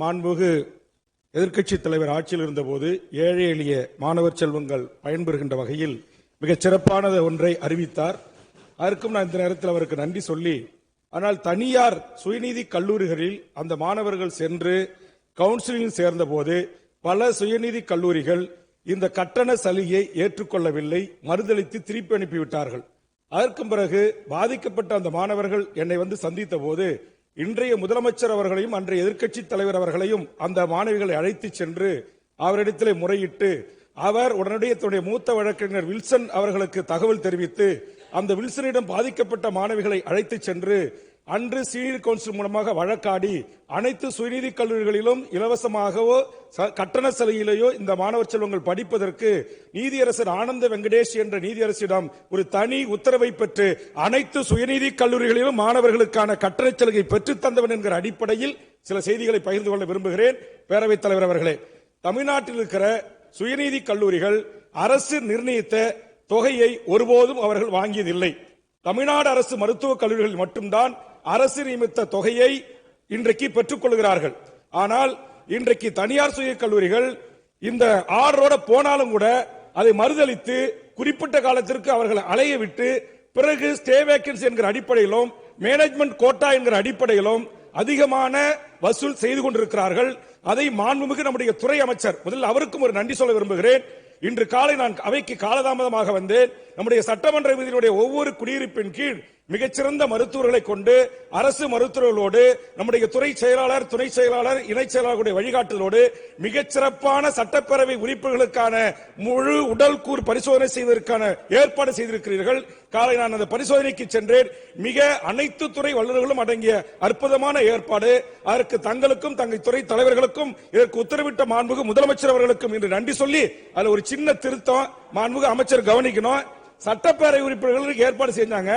மாண்புகு எதிர்க்கட்சித் தலைவர் ஆட்சியில் இருந்தபோது ஏழை எளிய மாணவர் செல்வங்கள் பயன்பெறுகின்ற வகையில் மிகச் சிறப்பானது ஒன்றை அறிவித்தார். அதற்கும் நான் இந்த நேரத்தில் அவருக்கு நன்றி சொல்லி ஆனால் தனியார் சுயநீதி கல்லூரிகளில் அந்த மாணவர்கள் சென்று கவுன்சிலிங் சேர்ந்தபோது பல சுயநீதி கல்லூரிகள் இந்த கட்டண சலுகையை ஏற்றுக்கொள்ளவில்லை மறுதளித்து திருப்பி அனுப்பிவிட்டார்கள். அதற்கும் பிறகு பாதிக்கப்பட்ட அந்த மாணவர்கள் என்னை வந்து சந்தித்த போது இன்றைய முதலமைச்சர் அவர்களையும் அன்றைய எதிர்க்கட்சி தலைவர் அவர்களையும் அந்த மாணவிகளை அழைத்து சென்று அவரிடத்திலே முறையிட்டு அவர் உடனடியே தன்னுடைய மூத்த வழக்கறிஞர் வில்சன் அவர்களுக்கு தகவல் தெரிவித்து அந்த வில்சனிடம் பாதிக்கப்பட்ட மாணவிகளை அழைத்து சென்று அன்று சீனியர் கவுன்சில் மூலமாக வழக்காடி அனைத்து சுயநீதி கல்லூரிகளிலும் இலவசமாகவோ ச- கட்டண சலுகையிலேயோ இந்த மாணவர் செல்வங்கள் படிப்பதற்கு நீதியரசர் ஆனந்த வெங்கடேஷ் என்ற நீதியரசிடம் ஒரு தனி உத்தரவை பெற்று அனைத்து சுயநீதி கல்லூரிகளிலும் மாணவர்களுக்கான கட்டண சலுகை பெற்றுத் தந்தவன் என்கிற அடிப்படையில் சில செய்திகளை பகிர்ந்து கொள்ள விரும்புகிறேன். பேரவைத் தலைவர் அவர்களே தமிழ்நாட்டில் இருக்கிற சுயநீதி கல்லூரிகள் அரசு நிர்ணயித்த தொகையை ஒருபோதும் அவர்கள் வாங்கியதில்லை. தமிழ்நாடு அரசு மருத்துவக் கல்லூரிகளில் மட்டும்தான் அரசு நியமித்த தொகையை இன்றைக்கு பெற்றுக்கொள்கிறார்கள் ஆனால் இன்றைக்கு தனியார் சுய கல்லூரிகள் இந்த ஆர்டரோட போனாலும் கூட அதை மறுதளித்து குறிப்பிட்ட காலத்திற்கு அவர்களை அலைய விட்டு பிறகு ஸ்டே வேக்கன்சி என்கிற அடிப்படையிலும் மேனேஜ்மெண்ட் கோட்டா என்கிற அடிப்படையிலும் அதிகமான வசூல் செய்து கொண்டிருக்கிறார்கள். அதை மாண்புமிகு நம்முடைய துறை அமைச்சர் முதலில் அவருக்கும் ஒரு நன்றி சொல்ல விரும்புகிறேன். இன்று காலை நான் அவைக்கு காலதாமதமாக வந்தேன். நம்முடைய சட்டமன்ற விதியினுடைய ஒவ்வொரு குடியிருப்பின் கீழ் மிகச்சிறந்த மருத்துவர்களை கொண்டு அரசு மருத்துவர்களோடு நம்முடைய துறை செயலாளர் துணை செயலாளர் இணை செயலாளர்களுடைய வழிகாட்டுதலோடு மிகச்சிறப்பான சட்டப்பேரவை உறுப்பினர்களுக்கான முழு உடல் கூறு பரிசோதனை செய்வதற்கான ஏற்பாடு செய்திருக்கிறீர்கள். காலை நான் அந்த பரிசோதனைக்கு சென்றேன். மிக அனைத்து துறை வல்லுநர்களும் அடங்கிய அற்புதமான ஏற்பாடு. அதற்கு தங்களுக்கும் தங்கள் துறை தலைவர்களுக்கும் இதற்கு உத்தரவிட்ட மாண்புகு முதலமைச்சர் அவர்களுக்கும் இன்று நன்றி சொல்லி அதுல ஒரு சின்ன திருத்தம் மாண்புகு அமைச்சர் கவனிக்கணும். சட்டப்பேரவை உறுப்பினர்களுக்கு ஏற்பாடு செஞ்சாங்க.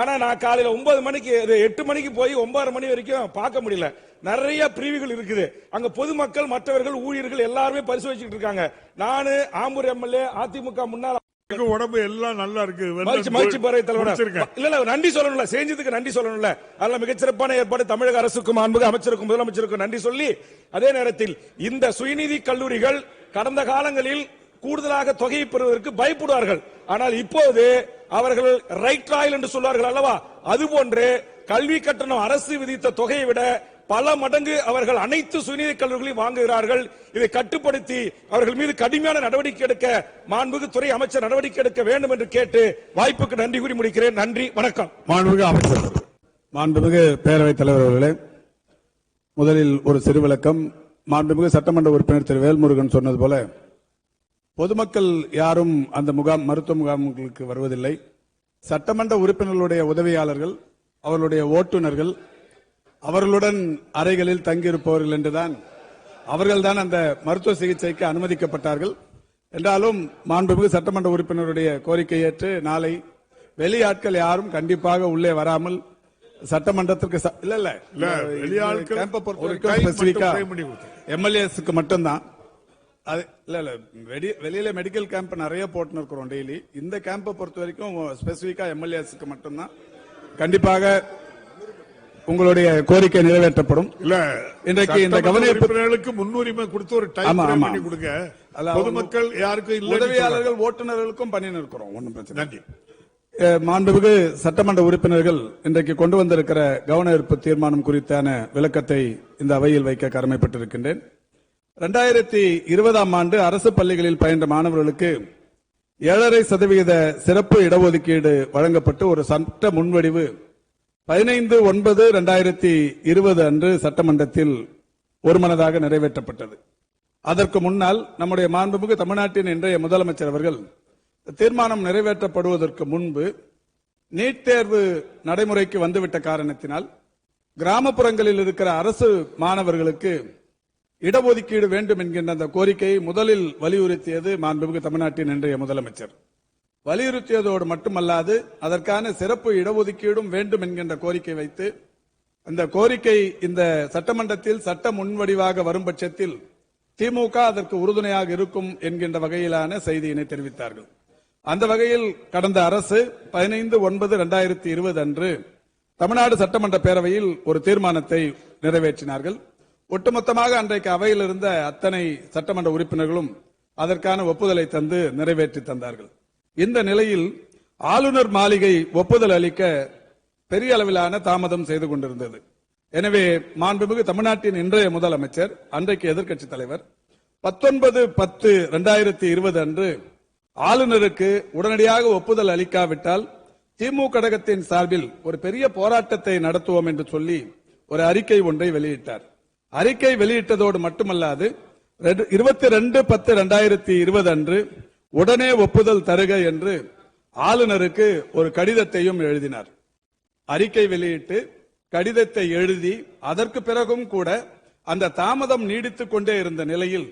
ஆனா நான் காலையில ஒன்பது மணிக்கு எட்டு மணிக்கு போய் ஒன்பது மணி வரைக்கும் பார்க்க முடியல. நிறைய பிரிவுகள் இருக்குது. அங்க பொதுமக்கள் மற்றவர்கள் ஊழியர்கள் எல்லாருமே பரிசோதிச்சுட்டு இருக்காங்க. நானு ஆம்பூர் எம்எல்ஏ அதிமுக முன்னாள் உடம்பு எல்லாம் நல்லா இருக்கு மகிழ்ச்சி பேரவை தலைவர். இல்ல இல்ல நன்றி சொல்லணும்ல. செஞ்சதுக்கு நன்றி சொல்லணும்ல. அதெல்லாம் மிகச்சிறப்பான ஏற்பாடு தமிழக அரசுக்கும் மாண்புக அமைச்சருக்கும் முதலமைச்சருக்கும் நன்றி சொல்லி அதே நேரத்தில் இந்த சுயநீதி கல்லூரிகள் கடந்த காலங்களில் கூடுதலாக தொகையை பெறுவதற்கு பயப்படுவார்கள். ஆனால் இப்போது அவர்கள் ரைட் ராயல் என்று சொல்வார்கள் அல்லவா? அதுபோன்று கல்வி கட்டணம் அரசு விதித்த தொகையை விட பல மடங்கு அவர்கள் அனைத்து சுயநிதி கல்லூரிகளையும் வாங்குகிறார்கள். இதை கட்டுப்படுத்தி அவர்கள் மீது கடுமையான நடவடிக்கை எடுக்க மாண்புகு துறை அமைச்சர் நடவடிக்கை எடுக்க வேண்டும் என்று கேட்டு வாய்ப்புக்கு நன்றி கூறி முடிக்கிறேன். நன்றி. வணக்கம். மாண்புமிகு அமைச்சர். மாண்புமிகு பேரவைத் தலைவர் அவர்களே முதலில் ஒரு சிறு விளக்கம் மாண்புமிகு சட்டமன்ற உறுப்பினர் திரு வேல்முருகன் சொன்னது போல பொதுமக்கள் யாரும் அந்த முகாம் மருத்துவ முகாம்களுக்கு வருவதில்லை. சட்டமன்ற உறுப்பினர்களுடைய உதவியாளர்கள் அவர்களுடைய ஓட்டுநர்கள் அவர்களுடன் அறைகளில் தங்கியிருப்பவர்கள் என்றுதான் அவர்கள்தான் அந்த மருத்துவ சிகிச்சைக்கு அனுமதிக்கப்பட்டார்கள். என்றாலும் மாண்புமிகு சட்டமன்ற உறுப்பினருடைய கோரிக்கை ஏற்று நாளை வெளியாட்கள் யாரும் கண்டிப்பாக உள்ளே வராமல் சட்டமன்றத்திற்கு இல்ல இல்ல. எம்எல்ஏஸ்க்கு மட்டும்தான். அது இல்ல இல்ல. வெடி- வெளியில மெடிக்கல் கேம்ப் நிறைய போட்டு இருக்கிறோம் டெய்லி இந்த கேம்பை பொறுத்த வரைக்கும் ஸ்பெசிபிக்கா எம்எல்ஏஸ்க்கு மட்டும்தான். கண்டிப்பாக உங்களுடைய கோரிக்கை நிறைவேற்றப்படும். இல்ல இன்றைக்கு இந்த கவனிப்பு- முன்னுரிமை கொடுத்து ஒரு டைம். பண்ணி கொடுங்க. பொதுமக்கள் யாருக்கும் இல்ல உதவியாளர்கள் ஓட்டுநர்களுக்கும் பண்ணி இருக்கிறோம். ஒன்றும் பிரச்சனை நன்றி. மாண்புமிகு சட்டமன்ற உறுப்பினர்கள் இன்றைக்கு கொண்டு வந்திருக்கிற கவன ஈர்ப்பு தீர்மானம் குறித்தான விளக்கத்தை இந்த அவையில் வைக்க கடமைப்பட்டிருக்கின்றேன். இரண்டாயிரத்தி இருபதாம் ஆண்டு அரசு பள்ளிகளில் பயின்ற மாணவர்களுக்கு ஏழரை சதவிகித சிறப்பு இடஒதுக்கீடு வழங்கப்பட்டு ஒரு சட்ட முன்வடிவு. பதினைந்து ஒன்பது இரண்டாயிரத்தி இருபது அன்று சட்டமன்றத்தில் ஒருமனதாக நிறைவேற்றப்பட்டது. அதற்கு முன்னால் நம்முடைய மாண்புமிகு தமிழ்நாட்டின் இன்றைய முதலமைச்சர் அவர்கள் தீர்மானம் நிறைவேற்றப்படுவதற்கு முன்பு நீட் தேர்வு நடைமுறைக்கு வந்துவிட்ட காரணத்தினால் கிராமப்புறங்களில் இருக்கிற அரசு மாணவர்களுக்கு இடஒதுக்கீடு வேண்டும் என்கின்ற அந்த கோரிக்கையை முதலில் வலியுறுத்தியது மாண்புமிகு தமிழ்நாட்டின் இன்றைய முதலமைச்சர். வலியுறுத்தியதோடு மட்டுமல்லாது அதற்கான சிறப்பு இடஒதுக்கீடும் வேண்டும் என்கின்ற கோரிக்கை வைத்து அந்த கோரிக்கை இந்த சட்டமன்றத்தில் சட்ட முன்வடிவாக வரும் பட்சத்தில் திமுக அதற்கு உறுதுணையாக இருக்கும் என்கின்ற வகையிலான செய்தியினை தெரிவித்தார்கள். அந்த வகையில் கடந்த அரசு பதினைந்து ஒன்பது இரண்டாயிரத்தி இருபது அன்று தமிழ்நாடு சட்டமன்ற பேரவையில் ஒரு தீர்மானத்தை நிறைவேற்றினார்கள். ஒட்டுமொத்தமாக அன்றைக்கு அவையில் இருந்த அத்தனை சட்டமன்ற உறுப்பினர்களும் அதற்கான ஒப்புதலை தந்து நிறைவேற்றி தந்தார்கள். இந்த நிலையில் ஆளுநர் மாளிகை ஒப்புதல் அளிக்க பெரிய அளவிலான தாமதம் செய்து கொண்டிருந்தது. எனவே மாண்புமிகு தமிழ்நாட்டின் இன்றைய முதலமைச்சர் அன்றைக்கு எதிர்க்கட்சி தலைவர் பத்தொன்பது பத்து இரண்டாயிரத்தி இருபது அன்று ஆளுநருக்கு உடனடியாக ஒப்புதல் அளிக்காவிட்டால் திமுக கழகத்தின் சார்பில் ஒரு பெரிய போராட்டத்தை நடத்துவோம் என்று சொல்லி ஒரு அறிக்கை ஒன்றை வெளியிட்டார். அறிக்கை வெளியிட்டதோடு மட்டுமல்லாது இருபத்தி ரெண்டு பத்து இரண்டாயிரத்தி இருபது அன்று உடனே ஒப்புதல் தருக என்று ஆளுநருக்கு ஒரு கடிதத்தையும் எழுதினார். அறிக்கை வெளியிட்டு கடிதத்தை எழுதி அதற்கு பிறகும் கூட அந்த தாமதம் நீடித்துக் கொண்டே இருந்த நிலையில்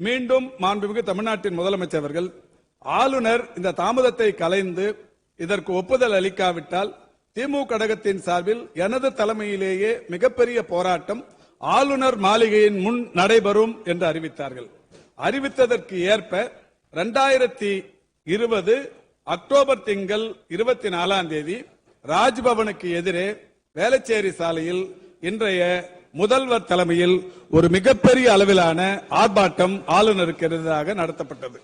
மீண்டும் மாண்புமிகு தமிழ்நாட்டின் முதலமைச்சர் அவர்கள் ஆளுநர் இந்த தாமதத்தை கலைந்து இதற்கு ஒப்புதல் அளிக்காவிட்டால் திமுக கடகத்தின் சார்பில் எனது தலைமையிலேயே மிகப்பெரிய போராட்டம் ஆளுநர் மாளிகையின் முன் நடைபெறும் என்று அறிவித்தார்கள். அறிவித்ததற்கு ஏற்ப இரண்டாயிரத்தி இருபது அக்டோபர் திங்கள் இருபத்தி நாலாம் தேதி ராஜ்பவனுக்கு எதிரே வேளச்சேரி சாலையில் இன்றைய முதல்வர் தலைமையில் ஒரு மிகப்பெரிய அளவிலான ஆர்ப்பாட்டம் ஆளுநருக்கு எதிராக நடத்தப்பட்டது.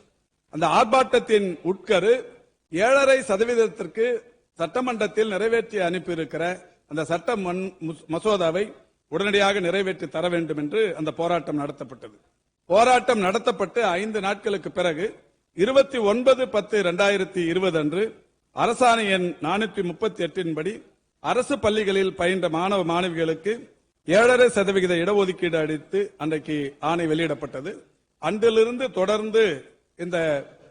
அந்த ஆர்ப்பாட்டத்தின் உட்கரு ஏழரை சதவீதத்திற்கு சட்டமன்றத்தில் நிறைவேற்றி அனுப்பியிருக்கிற அந்த சட்ட மன் மசோதாவை உடனடியாக நிறைவேற்றி தர வேண்டும் என்று அந்த போராட்டம் நடத்தப்பட்டது. போராட்டம் நடத்தப்பட்டு ஐந்து நாட்களுக்கு பிறகு இருபத்தி ஒன்பது பத்து இரண்டாயிரத்தி இருபது அன்று அரசாணை எண் நானூற்றி முப்பத்தி எட்டின்படி அரசு பள்ளிகளில் பயின்ற மாணவ மாணவிகளுக்கு ஏழரை சதவிகித இடஒதுக்கீடு அளித்து அன்றைக்கு ஆணை வெளியிடப்பட்டது. அன்றிலிருந்து தொடர்ந்து இந்த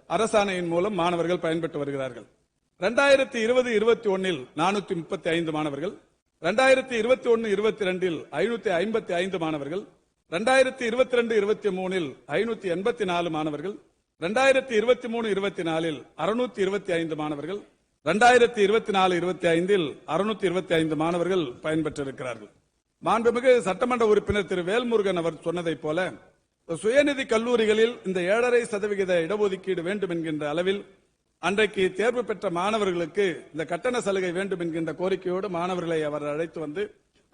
அரசாணையின் மூலம் மாணவர்கள் பயன்பெற்று வருகிறார்கள். ரெண்டாயிரத்தி இருபது இருபத்தி ஒன்னில் நானூத்தி முப்பத்தி ஐந்து மாணவர்கள் ரெண்டாயிரத்தி இருபத்தி ஒன்னு இருபத்தி ரெண்டில் ஐநூத்தி ஐம்பத்தி ஐந்து மாணவர்கள் ரெண்டாயிரத்தி இருபத்தி ரெண்டு இருபத்தி மூணில் ஐநூத்தி எண்பத்தி நாலு மாணவர்கள் ரெண்டாயிரத்தி இருபத்தி மூணு இருபத்தி நாலில் அறுநூத்தி இருபத்தி ஐந்து மாணவர்கள் ரெண்டாயிரத்தி இருபத்தி நாலு இருபத்தி ஐந்தில் அறுநூத்தி இருபத்தி ஐந்து மாணவர்கள் பயன்பெற்றிருக்கிறார்கள். மாண்புமிகு சட்டமன்ற உறுப்பினர் திரு வேல்முருகன் அவர் சொன்னதைப் போல சுயநிதி கல்லூரிகளில் இந்த ஏழரை சதவிகித இடஒதுக்கீடு வேண்டும் என்கின்ற அளவில் அன்றைக்கு தேர்வு பெற்ற மாணவர்களுக்கு இந்த கட்டண சலுகை வேண்டும் என்கின்ற கோரிக்கையோடு மாணவர்களை அவர் அழைத்து வந்து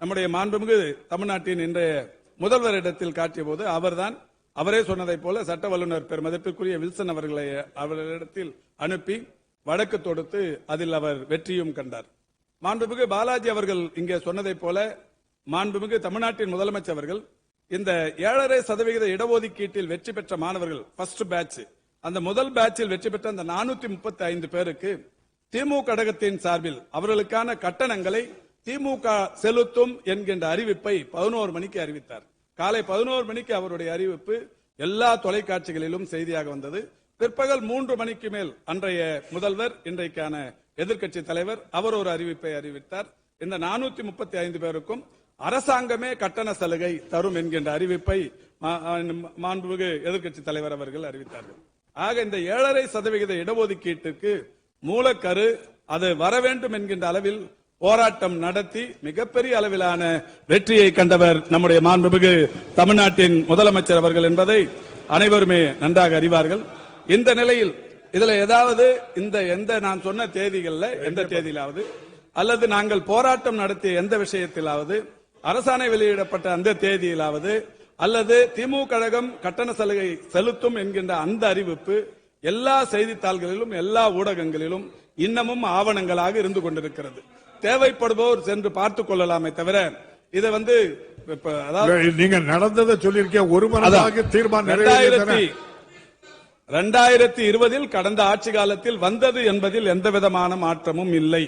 நம்முடைய மாண்புமிகு தமிழ்நாட்டின் இன்றைய முதல்வரிடத்தில் காட்டிய போது அவர்தான் அவரே சொன்னதைப் போல சட்ட வல்லுநர் பெருமதிப்பிற்குரிய வில்சன் அவர்களை அவரிடத்தில் அனுப்பி வழக்கு தொடுத்து அதில் அவர் வெற்றியும் கண்டார். மாண்புமிகு பாலாஜி அவர்கள் இங்கே சொன்னதைப் போல மாண்புமிகு தமிழ்நாட்டின் முதலமைச்சர் அவர்கள் இந்த ஏழரை சதவிகித இடஒதுக்கீட்டில் வெற்றி பெற்ற மாணவர்கள் ஃபர்ஸ்ட் பேட்ச் அந்த முதல் பேட்சில் வெற்றி பெற்ற அந்த நானூத்தி முப்பத்தி ஐந்து பேருக்கு திமுக கழகத்தின் சார்பில் அவர்களுக்கான கட்டணங்களை திமுக செலுத்தும் என்கின்ற அறிவிப்பை பதினோரு மணிக்கு அறிவித்தார். காலை பதினோரு மணிக்கு அவருடைய அறிவிப்பு எல்லா தொலைக்காட்சிகளிலும் செய்தியாக வந்தது. பிற்பகல் மூன்று மணிக்கு மேல் அன்றைய முதல்வர் இன்றைக்கான எதிர்க்கட்சி தலைவர் அவர் ஒரு அறிவிப்பை அறிவித்தார். இந்த நானூத்தி முப்பத்தி ஐந்து பேருக்கும் அரசாங்கமே கட்டண சலுகை தரும் என்கின்ற அறிவிப்பை மா- மாண்புமிகு எதிர்க்கட்சி தலைவர் அவர்கள் அறிவித்தார்கள். ஆக இந்த ஏழரை சதவிகித இடஒதுக்கீட்டுக்கு மூலக்கரு அது வர வேண்டும் என்கின்ற அளவில் போராட்டம் நடத்தி மிகப்பெரிய அளவிலான வெற்றியை கண்டவர் நம்முடைய மாண்புமிகு தமிழ்நாட்டின் முதலமைச்சர் அவர்கள் என்பதை அனைவருமே நன்றாக அறிவார்கள். இந்த நிலையில் இதுல ஏதாவது இந்த எந்த நான் சொன்ன தேதிகள்ல எந்த தேதியிலாவது அல்லது நாங்கள் போராட்டம் நடத்திய எந்த விஷயத்திலாவது அரசாணை வெளியிடப்பட்ட அந்த தேதியிலாவது அல்லது திமுக கழகம் கட்டண சலுகை செலுத்தும் என்கின்ற அந்த அறிவிப்பு எல்லா செய்தித்தாள்களிலும் எல்லா ஊடகங்களிலும் இன்னமும் ஆவணங்களாக இருந்து கொண்டிருக்கிறது. தேவைப்படுபவர் சென்று பார்த்துக் கொள்ளலாமே தவிர இதை வந்து நீங்க நடந்ததை சொல்லியிருக்கேன் ஒரு மனதாக தீர்மானம் ரெண்டாயிரத்தி இருபதில் கடந்த ஆட்சி காலத்தில் வந்தது என்பதில் எந்த விதமான மாற்றமும் இல்லை.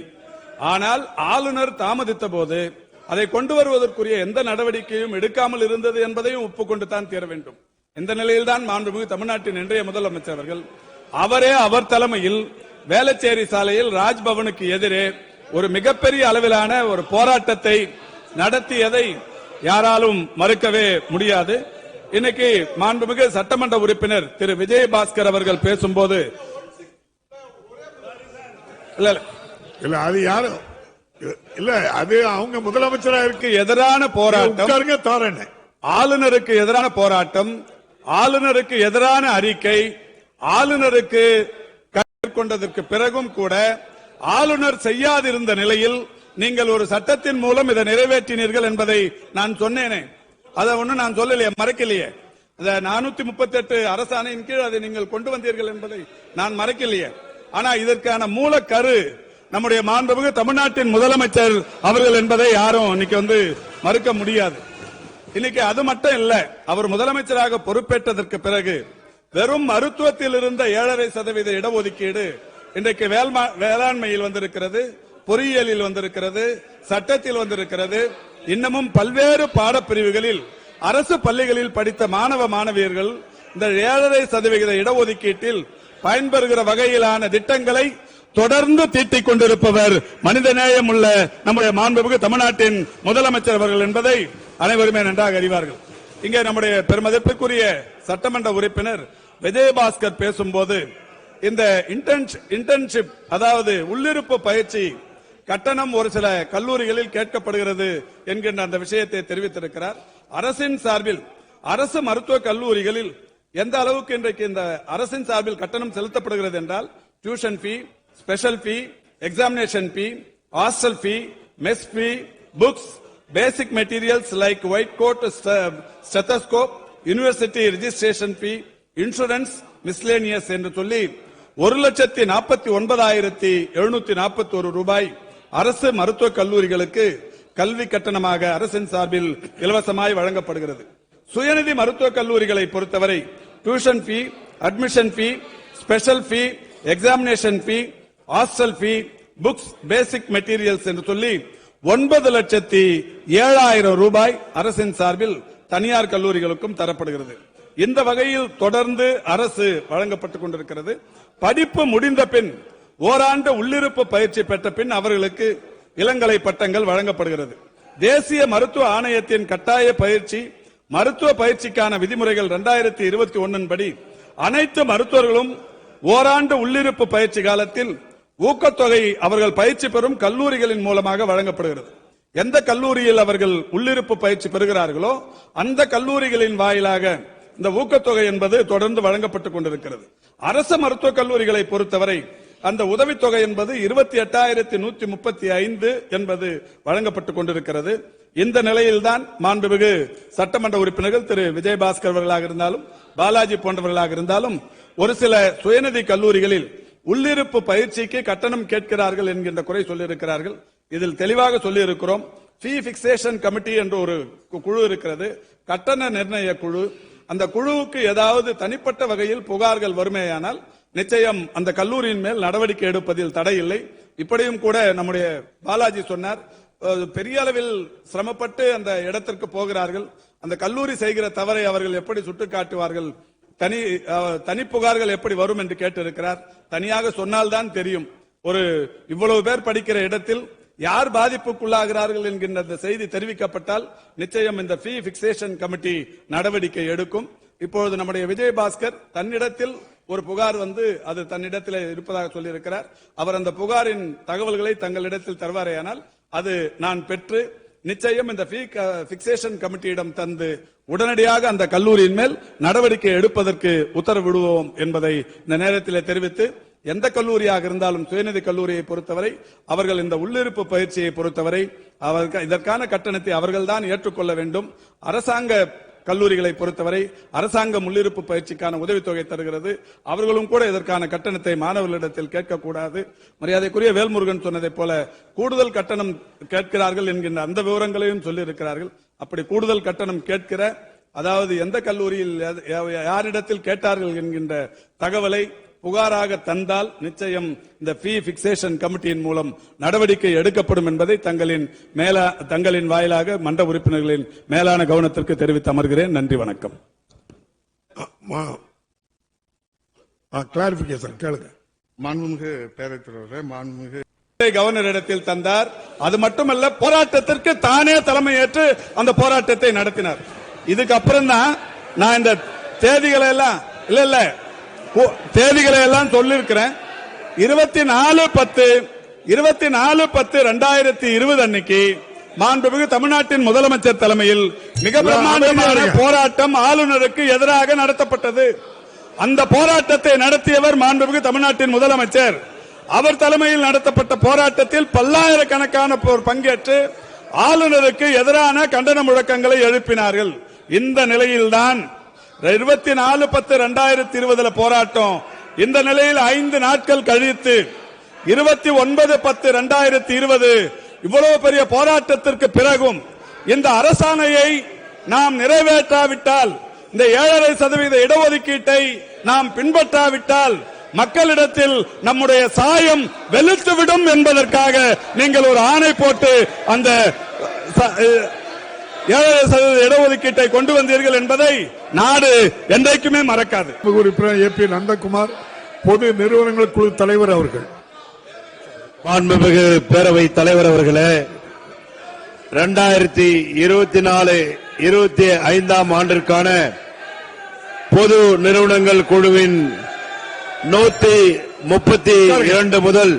ஆனால் ஆளுநர் தாமதித்த போது அதை கொண்டு வருவதற்குரிய எந்த நடவடிக்கையும் எடுக்காமல் இருந்தது என்பதையும் ஒப்புக்கொண்டு தான் தீர வேண்டும். இந்த நிலையில்தான் மாண்புமிகு தமிழ்நாட்டின் இன்றைய முதலமைச்சர் அவர்கள் அவரே அவர் தலைமையில் வேளச்சேரி சாலையில் ராஜ்பவனுக்கு எதிரே ஒரு மிகப்பெரிய அளவிலான ஒரு போராட்டத்தை நடத்தியதை யாராலும் மறுக்கவே முடியாது. இன்னைக்கு மாண்புமிகு சட்டமன்ற உறுப்பினர் திரு விஜயபாஸ்கர் அவர்கள் பேசும்போது இல்ல இல்ல, இல்ல அது யாரும் இல்ல அது அவங்க முதலமைச்சராருக்கு எதிரான போராட்டம். தோரண ஆளுநருக்கு எதிரான போராட்டம் ஆளுநருக்கு எதிரான அறிக்கை ஆளுநருக்கு கொண்டதற்கு பிறகும் கூட ஆளுநர் செய்யாதிருந்த நிலையில் நீங்கள் ஒரு சட்டத்தின் மூலம் இதை நிறைவேற்றினீர்கள் என்பதை நான் சொன்னேனே. அதை ஒண்ணும் நான் சொல்லலையே மறைக்கலையே. அந்த நானூத்தி முப்பத்தி எட்டு அரசாணையின் கீழ் அதை நீங்கள் கொண்டு வந்தீர்கள் என்பதை நான் மறைக்கலையே. ஆனா இதற்கான மூல கரு நம்முடைய மாண்புமிகு தமிழ்நாட்டின் முதலமைச்சர் அவர்கள் என்பதை யாரும் இன்னைக்கு வந்து மறுக்க முடியாது. இன்னைக்கு அது மட்டும் இல்ல அவர் முதலமைச்சராக பொறுப்பேற்றதற்கு பிறகு வெறும் மருத்துவத்தில் இருந்த ஏழரை சதவீத இடஒதுக்கீடு இன்றைக்கு வேளாண்மையில் வந்திருக்கிறது பொறியியலில் வந்திருக்கிறது சட்டத்தில் வந்திருக்கிறது. இன்னமும் பல்வேறு பாடப்பிரிவுகளில் அரசு பள்ளிகளில் படித்த மாணவ மாணவியர்கள் இந்த ஏழரை சதவிகித இடஒதுக்கீட்டில் பயன்பெறுகிற வகையிலான திட்டங்களை தொடர்ந்து தீட்டிக் கொண்டிருப்பவர் மனிதநேயம் உள்ள நம்முடைய மாண்புமிகு தமிழ்நாட்டின் முதலமைச்சர் அவர்கள் என்பதை அனைவருமே நன்றாக அறிவார்கள். இங்கே நம்முடைய பெருமதிப்பிற்குரிய சட்டமன்ற உறுப்பினர் விஜயபாஸ்கர் பேசும்போது இந்த இன்டர்ன்ஷிப் அதாவது உள்ளிருப்பு பயிற்சி கட்டணம் ஒரு சில கல்லூரிகளில் கேட்கப்படுகிறது என்கின்ற அந்த விஷயத்தை தெரிவித்திருக்கிறார். அரசின் சார்பில் அரசு மருத்துவக் கல்லூரிகளில் எந்த அளவுக்கு இன்றைக்கு இந்த அரசின் சார்பில் கட்டணம் செலுத்தப்படுகிறது என்றால் tuition fee special fee examination fee hostel fee mess fee books basic materials like white coat stethoscope university registration fee insurance miscellaneous என்று சொல்லி ஒரு லட்சத்தி நாற்பத்தி ஒன்பதாயிரத்தி எழுநூத்தி நாற்பத்தி ஒரு ரூபாய் அரசு மருத்துவக் கல்லூரிகளுக்கு கல்வி கட்டணமாக அரசின் சார்பில் இலவசமாய் வழங்கப்படுகிறது. சுயநிதி மருத்துவக் கல்லூரிகளை பொறுத்தவரை tuition fee admission fee special fee examination fee hostel fee books basic materials என்று சொல்லி ஒன்பது லட்சத்தி ஏழாயிரம் ரூபாய் அரசின் சார்பில் தனியார் கல்லூரிகளுக்கும் தரப்படுகிறது. இந்த வகையில் தொடர்ந்து அரசு வழங்கப்பட்டுக் கொண்டிருக்கிறது. படிப்பு முடிந்த பின் ஓராண்டு உள்ளிருப்பு பயிற்சி பெற்ற பின் அவர்களுக்கு இளங்கலை பட்டங்கள் வழங்கப்படுகிறது. தேசிய மருத்துவ ஆணையத்தின் கட்டாய பயிற்சி மருத்துவ பயிற்சிக்கான விதிமுறைகள் இரண்டாயிரத்தி இருபத்தி ஒன்னின் படி அனைத்து மருத்துவர்களும் ஓராண்டு உள்ளிருப்பு பயிற்சி காலத்தில் ஊக்கத்தொகை அவர்கள் பயிற்சி பெறும் கல்லூரிகளின் மூலமாக வழங்கப்படுகிறது. எந்த கல்லூரியில் அவர்கள் உள்ளிருப்பு பயிற்சி பெறுகிறார்களோ அந்த கல்லூரிகளின் வாயிலாக இந்த ஊக்கத்தொகை என்பது தொடர்ந்து வழங்கப்பட்டுக் கொண்டிருக்கிறது. அரசு மருத்துவக் கல்லூரிகளை பொறுத்தவரை அந்த உதவித்தொகை என்பது இருபத்தி எட்டாயிரத்தி நூத்தி முப்பத்தி ஐந்து என்பது வழங்கப்பட்டுக் கொண்டிருக்கிறது. இந்த நிலையில்தான் மாண்புமிகு சட்டமன்ற உறுப்பினர்கள் திரு. விஜயபாஸ்கர் அவர்களாக இருந்தாலும் பாலாஜி போன்றவர்களாக இருந்தாலும் ஒரு சில சுயநிதி கல்லூரிகளில் உள்ளிருப்பு பயிற்சிக்கு கட்டணம் கேட்கிறார்கள் என்கின்ற குறை சொல்லியிருக்கிறார்கள். இதில் தெளிவாக சொல்லியிருக்கிறோம். ஃபீ பிக்சேஷன் கமிட்டி என்று ஒரு கு- குழு இருக்கிறது. கட்டண நிர்ணய குழு. அந்த குழுவுக்கு ஏதாவது தனிப்பட்ட வகையில் புகார்கள் வருமேயானால் நிச்சயம் அந்த கல்லூரியின் மேல் நடவடிக்கை எடுப்பதில் தடை இல்லை இப்படியும் கூட நம்முடைய பாலாஜி சொன்னார். பெரிய அளவில் சிரமப்பட்டு அந்த இடத்திற்கு போகிறார்கள். அந்த கல்லூரி செய்கிற தவறை அவர்கள் எப்படி சுட்டிக்காட்டுவார்கள்? தனி தனி புகார்கள் எப்படி வரும் என்று கேட்டிருக்கிறார். தனியாக சொன்னால்தான் தெரியும். ஒரு இவ்வளவு பேர் படிக்கிற இடத்தில் யார் பாதிப்புக்குள்ளாகிறார்கள் என்கின்ற அந்த செய்தி தெரிவிக்கப்பட்டால் நிச்சயம் இந்த ஃபீ பிக்சேஷன் கமிட்டி நடவடிக்கை எடுக்கும். இப்பொழுது நம்முடைய விஜயபாஸ்கர் தன்னிடத்தில் ஒரு புகார் வந்து அது தன்னிடத்தில் இருப்பதாக சொல்லியிருக்கிறார். அவர் அந்த புகாரின் தகவல்களை தங்களிடத்தில் தருவாரேயானால் அது நான் பெற்று நிச்சயம் இந்த ஃபீ பிக்சேஷன் கமிட்டியிடம் தந்து உடனடியாக அந்த கல்லூரியின் மேல் நடவடிக்கை எடுப்பதற்கு உத்தரவிடுவோம் என்பதை இந்த நேரத்தில் தெரிவித்து எந்த கல்லூரியாக இருந்தாலும் சுயநிதி கல்லூரியை பொறுத்தவரை அவர்கள் இந்த உள்ளிருப்பு பயிற்சியை பொறுத்தவரை அவர்கள் இதற்கான கட்டணத்தை அவர்கள்தான் ஏற்றுக்கொள்ள வேண்டும். அரசாங்க கல்லூரிகளை பொறுத்தவரை அரசாங்கம் உள்ளிருப்பு பயிற்சிக்கான உதவித்தொகை தருகிறது. அவர்களும் கூட இதற்கான கட்டணத்தை மாணவர்களிடத்தில் கேட்கக்கூடாது. மரியாதைக்குரிய வேல்முருகன் சொன்னதைப் போல கூடுதல் கட்டணம் கேட்கிறார்கள் என்கின்ற அந்த விவரங்களையும் சொல்லியிருக்கிறார்கள். அப்படி கூடுதல் கட்டணம் கேட்கிற அதாவது எந்த கல்லூரியில் யாரிடத்தில் கேட்டார்கள் என்கின்ற தகவலை புகாராக தந்தால் நிச்சயம் இந்த ஃபீ பிக்சேஷன் கமிட்டியின் மூலம் நடவடிக்கை எடுக்கப்படும் என்பதை தங்களின் மேல தங்களின் வாயிலாக மன்ற உறுப்பினர்களின் மேலான கவனத்திற்கு தெரிவித்து அமர்கிறேன். நன்றி வணக்கம். கிளாரிபிகேஷன் கேளுங்க. மாண்புமிகு பேரவைத் தலைவரே மாண்புமிகு கவர்னரிடத்தில் தந்தார். அது மட்டுமல்ல போராட்டத்திற்கு தானே தலைமை ஏற்று அந்த போராட்டத்தை நடத்தினார். இதுக்கு அப்புறம் தான் நான் இந்த தேதிகளை எல்லாம் இல்ல இல்ல தேதிகளை எல்லாம் சொல்லிருக்கிறேன் இருபத்தி நாலு பத்து இருபத்தி நாலு பத்து ரெண்டாயிரத்தி இருபது அன்னைக்கு மாண்புமிகு தமிழ்நாட்டின் முதலமைச்சர் தலைமையில் மிக பிரம்மாண்டமான இருங்க. போராட்டம் ஆளுநருக்கு எதிராக நடத்தப்பட்டது. அந்த போராட்டத்தை நடத்தியவர் மாண்புமிகு தமிழ்நாட்டின் முதலமைச்சர். அவர் தலைமையில் நடத்தப்பட்ட போராட்டத்தில் பல்லாயிரக்கணக்கான போர் பங்கேற்று ஆளுநருக்கு எதிரான கண்டன முழக்கங்களை எழுப்பினார்கள். இந்த நிலையில்தான் இருபத்தி நாலு பத்து ரெண்டாயிரத்தி இருபதுல போராட்டம். இந்த நிலையில் ஐந்து நாட்கள் கழித்து இருபத்தி ஒன்பது பத்து ரெண்டாயிரத்தி இருபது இவ்வளவு பெரிய போராட்டத்திற்கு பிறகும் இந்த அரசாணையை நாம் நிறைவேற்றாவிட்டால் இந்த ஏழரை சதவீத இடஒதுக்கீட்டை நாம் பின்பற்றாவிட்டால் மக்களிடத்தில் நம்முடைய சாயம் வெளுத்துவிடும் என்பதற்காக நீங்கள் ஒரு ஆணை போட்டு அந்த ஏழரை சதவீத இடஒதுக்கீட்டை கொண்டு வந்தீர்கள் என்பதை நாடு என்றைக்குமே மறக்காது. உறுப்பினர் ஏ பி நந்தகுமார் பொது நிறுவனங்கள் குழு தலைவர் அவர்கள். மாண்புமிகு பேரவை தலைவர் அவர்களே இரண்டாயிரத்தி இருபத்தி நாலு இருபத்தி ஐந்தாம் ஆண்டிற்கான பொது நிறுவனங்கள் குழுவின் நூத்தி முப்பத்தி இரண்டு முதல்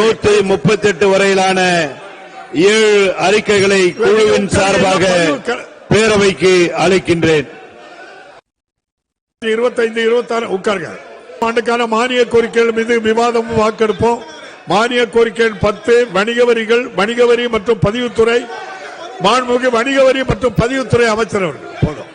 நூத்தி முப்பத்தி எட்டு வரையிலான ஏழு அறிக்கைகளை குழுவின் சார்பாக பேரவைக்கு அளிக்கின்றேன். இருபத்தைந்து இருபத்தாறு உட்காருங்க. ஆண்டுக்கான மானிய கோரிக்கைகள் மீது விவாதமும் வாக்கெடுப்போம். மானிய கோரிக்கைகள் பத்து வணிக வரிகள் வணிக வரி மற்றும் பதிவுத்துறை மாண்புமிகு வணிக வரி மற்றும் பதிவுத்துறை அமைச்சர் அவர்கள் போதும்.